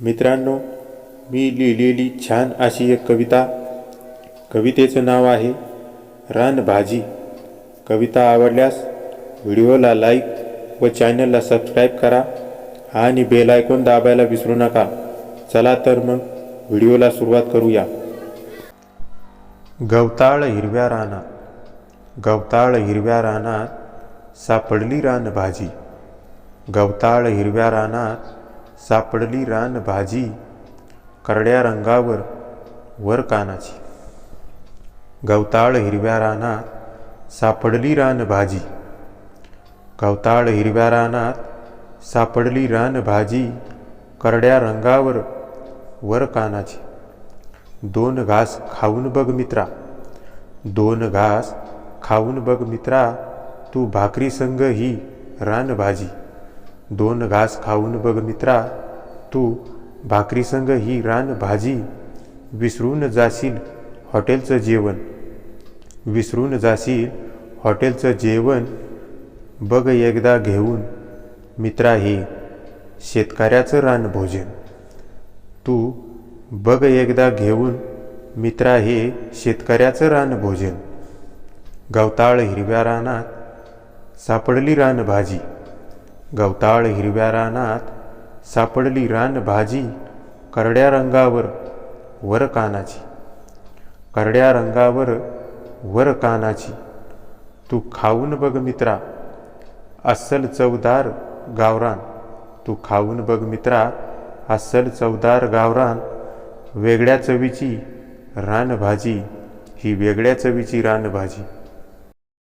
मित्रांनो मी लिहिलेली छान अशी एक कविता. कवितेचं नाव आहे रानभाजी कविता आवडल्यास व्हिडिओला लाईक व चॅनलला सबस्क्राईब करा आणि बेल आयकॉन दाबायला विसरू नका. चला तर मग व्हिडिओला सुरुवात करूया. गवताळ हिरव्या रानात गवताळ हिरव्या रानात सापडली रानभाजी गवताळ हिरव्या रानात सापडली रान भाजी करड्या रंगावर वर कानाची. गवताळ हिरव्या रानात सापडली रान भाजी. गवताळ हिरव्या रानात सापडली रान भाजी करड्या रंगावर वर कानाची. दोन घास खाऊन बघ मित्रा. दोन घास खाऊन बघ मित्रा तू भाकरी संग ही रानभाजी दोन घास खाऊन बघ मित्रा तू भाकरी संग ही रानभाजी विसरून जाशील हॉटेलचं जेवण. विसरून जाशील हॉटेलचं जेवण बघ एकदा घेऊन. मित्रा हे शेतकऱ्याचं रानभोजन तू बघ एकदा घेऊन. मित्रा हे शेतकऱ्याचं रानभोजन गवताळ हिरव्या रानात सापडली रानभाजी गवताळ हिरव्या रानात सापडली रानभाजी करड्या रंगावर वर कानाची. करड्या रंगावर वर कानाची. तू खाऊन बघ मित्रा अस्सल चवदार गावरान. तू खाऊन बघ मित्रा अस्सल चवदार गावरान. वेगळ्या चवीची रानभाजी ही वेगळ्या चवीची रानभाजी